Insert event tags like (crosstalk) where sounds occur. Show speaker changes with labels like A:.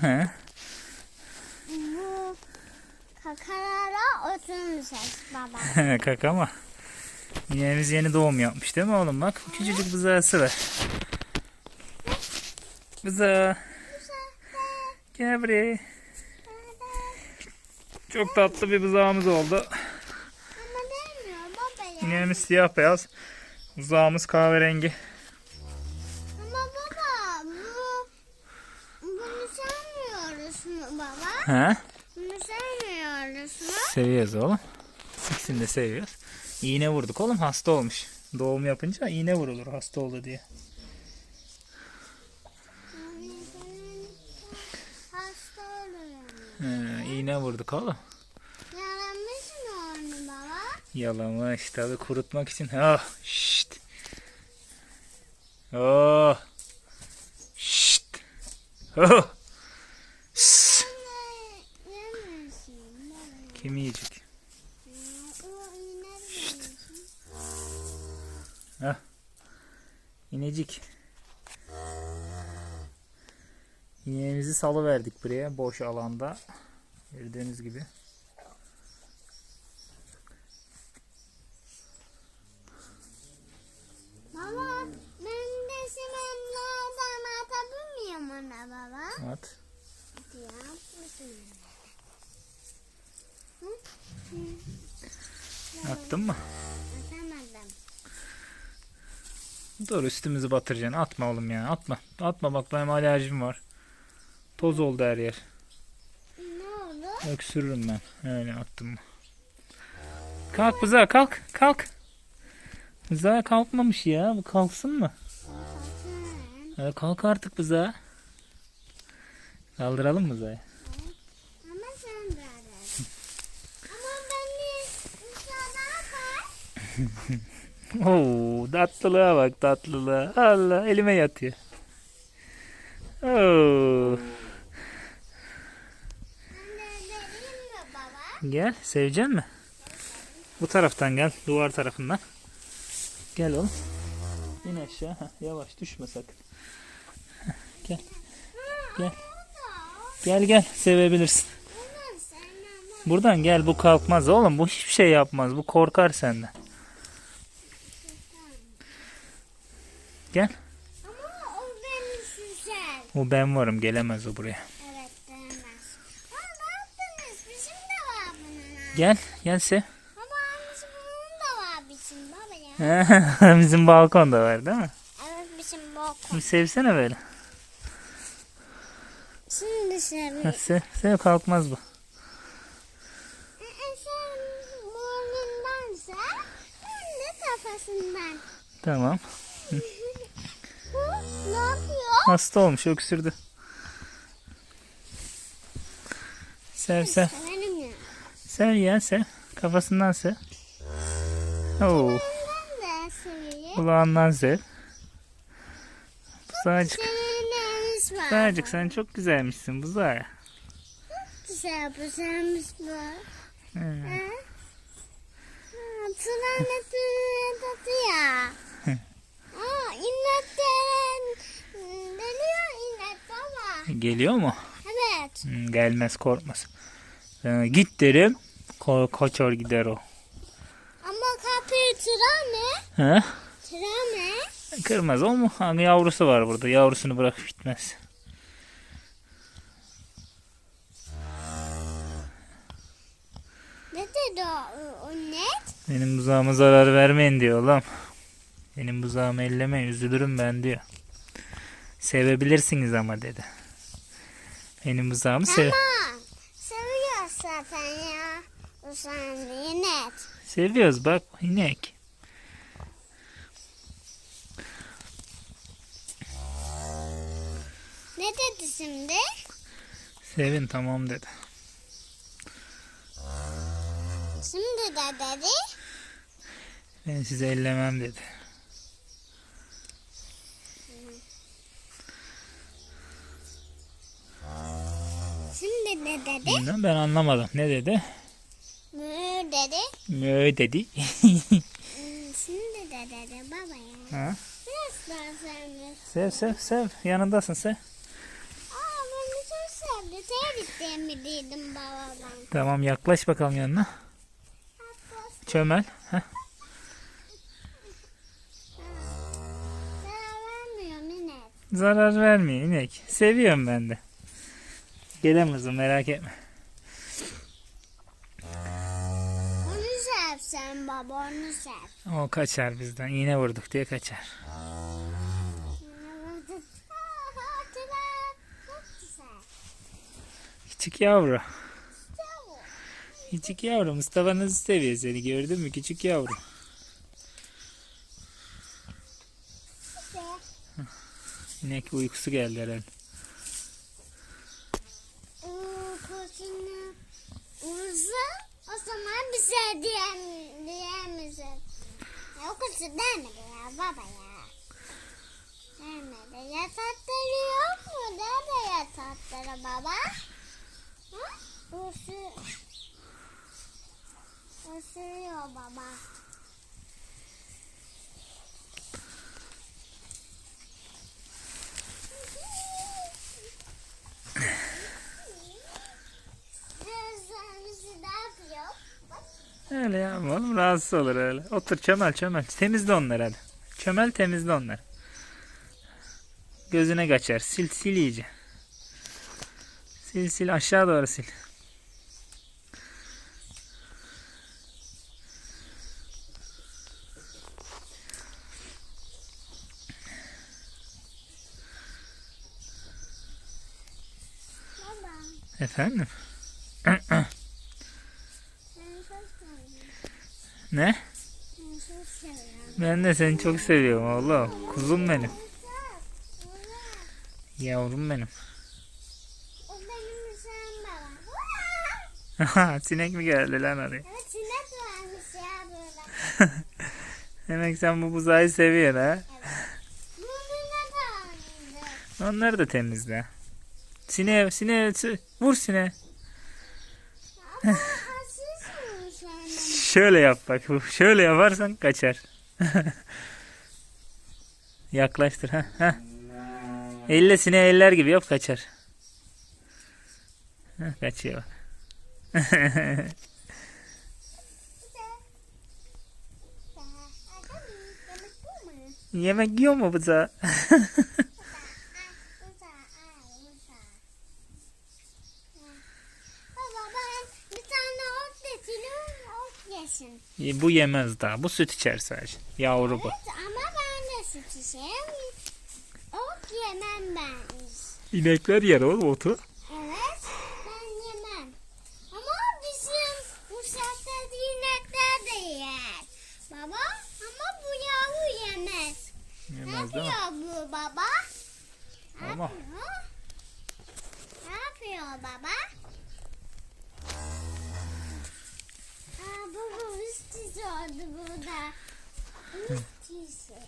A: He.
B: Bu kakalara oturmuşuz baba.
A: Kaka ama. Yeğenimiz yeni doğum yapmış değil mi oğlum? Bak küçücük bızağısı var. Bızağı. Gel buraya. Çok tatlı bir bızağımız oldu.
B: Ama baba ya.
A: İneğimiz siyah beyaz. Bızağımız kahverengi.
B: Ama baba bu bunu sevmiyoruz mu baba?
A: He?
B: Bunu sevmiyoruz mu?
A: Seviyoruz oğlum. İkisini de seviyoruz. İğne vurduk oğlum hasta olmuş. Doğum yapınca iğne vurulur hasta oldu diye.
B: Hasta oluyor.
A: He, iğne vurduk oğlum.
B: Yaramış mı onu baba?
A: Yalamış tabi kurutmak için. Ah, şşt. Oh. Şşt. Oh. Sss.
B: Ne yemesin baba?
A: Kim yiyecek?
B: İğne yemesin.
A: İnecik. İneğimizi salıverdik buraya boş alanda. Gördüğünüz gibi.
B: Baba ben de simenlerden atabilir miyim ona baba?
A: At.
B: Ya
A: Attın mı?
B: Atamadım.
A: Dur üstümüzü batıracaksın. Atma oğlum ya. Atma. Atma bak benim alerjim var. Toz oldu her yer.
B: Ne oldu?
A: Öksürürüm ben. Öyle attım mı? Kalk Bıza kalk. Kalk. Bıza kalkmamış ya. Bu kalksın mı? Kalk artık Bıza. Kaldıralım mı Bıza'yı?
B: Ama sen de aradın. Ama beni dışarıda kal.
A: Oo, tatlılığa bak tatlılığa. Allah elime yatıyor. Oo. Gel sevecek mi? Bu taraftan gel. Duvar tarafından. Gel oğlum. İn aşağı. Yavaş düşme sakın. Gel. Gel. Gel gel sevebilirsin. Buradan gel bu kalkmaz oğlum. Bu hiçbir şey yapmaz. Bu korkar senden. Gel.
B: Ama o beni süzer.
A: O ben varım. Gelemez o buraya.
B: Evet ne yaptınız? Bizim de var bunun.
A: Gel. Gel sev.
B: Baba annesi bunun da var bizim baba ya. (laughs)
A: Bizim balkonda var değil mi?
B: Evet bizim bok.
A: Bir sevsene böyle.
B: Şimdi seviyorum.
A: Sev, sev kalkmaz bu.
B: Sen de kafasından.
A: Tamam. (laughs) Hasta olmuş öksürdü. Sev sev. Sev ya sev. Kafasından sev. Oo, kulağından sev.
B: Var?
A: Buzağcık sen çok güzelmişsin buzağı.
B: Güzel güzelmiş bu. Tırnağına tırnağına tatlı ya. Aa, inekten geliyor inek baba.
A: Geliyor mu?
B: Evet.
A: Hmm, gelmez korkmaz. Ee, git derim. Ko kaçar gider o.
B: Ama kapıyı tıra ne?
A: He?
B: Tıra ne?
A: Kırmaz o mu? Ha, yavrusu var burada. Yavrusunu bırakıp gitmez.
B: Ne dedi o, o inek?
A: Benim buzağıma zarar vermeyin diyor oğlum. Benim buzağımı ellemeyin üzülürüm ben diyor. Sevebilirsiniz ama dedi. Benim buzağımı sev
B: Tamam. Seviyor zaten ya. Sen inek.
A: seviyoruz bak inek.
B: Ne dedi şimdi?
A: Sevin tamam dedi.
B: Şimdi de dedi.
A: Ben sizi ellemem dedi.
B: Şimdi ne dedi?
A: Bilmem ben anlamadım. Ne dedi?
B: Mü dedi.
A: Mö dedi.
B: Hmm, Şimdi de dedi baba ya.
A: ha?
B: Biraz daha sevmiş.
A: Sev sev sev. Yanındasın sev.
B: Aa beni çok geldi. Seyrettiğimi dedim babamdan.
A: Tamam yaklaş bakalım yanına. Çömel. Heh.
B: Zarar vermiyor
A: inek. Seviyorum ben de. Gelemezim merak etme.
B: Onu sev sen baba onu sev.
A: O kaçar bizden. İğne vurduk diye kaçar. (laughs) Küçük yavru. Küçük yavru. Mustafa nasıl seviyor seni gördün mü? Küçük yavru. İnek uykusu geldi herhalde.
B: Bize diyem, diyemeyecek. Ya Uykusu demedi ya baba ya. Demedi. Yatakları yok mu? Nerede yatakları baba? Ha? Uyusu... Uyusuyor baba. Gözlerimizi ne yapıyor? Bak.
A: Öyle yapma oğlum rahatsız olur öyle. Otur çömel çömel. Temizle onları hadi. Çömel temizle onları. Gözüne kaçar. Sil sil iyice. Sil sil aşağı doğru sil. Efendim?
B: Ben çok seviyorum.
A: Ne?
B: Ben
A: de seni çok seviyorum oğlum. Kuzum benim. Yavrum benim. Sinek mi geldi lan oraya?
B: Evet sinek varmış ya burada.
A: Demek sen bu buzayı seviyorsun ha?
B: Tanıdı?
A: Onları da temizle. Sineğe, sı- vur sineğe. (laughs) Şöyle yap bak. bu- Şöyle yaparsan kaçar. (laughs) Yaklaştır. ha ha. Elle sineği eller gibi yap kaçar. Heh, kaçıyor bak. (laughs)
B: Yemek bu
A: yiyor mu buza?
B: Ay, (laughs) güzel. Ay, güzel. Baba ben bir tane ot getirin, ot yesin.
A: Bu yemez daha. Bu süt içer sadece. Yavru bu.
B: Evet ama ben de süt içerim. Ot yemem ben.
A: İnekler yer oğlum otu.
B: Evet ben yemem. Ama bizim uşakta inekler de yer. Baba ama bu yavru yemez. Ne
A: Yemez değil mi?
B: yapıyor bu baba? Ne
A: Ama-
B: yapıyor? Ne yapıyor baba? Aa, baba üst çiziyordu burada. Üst çizi.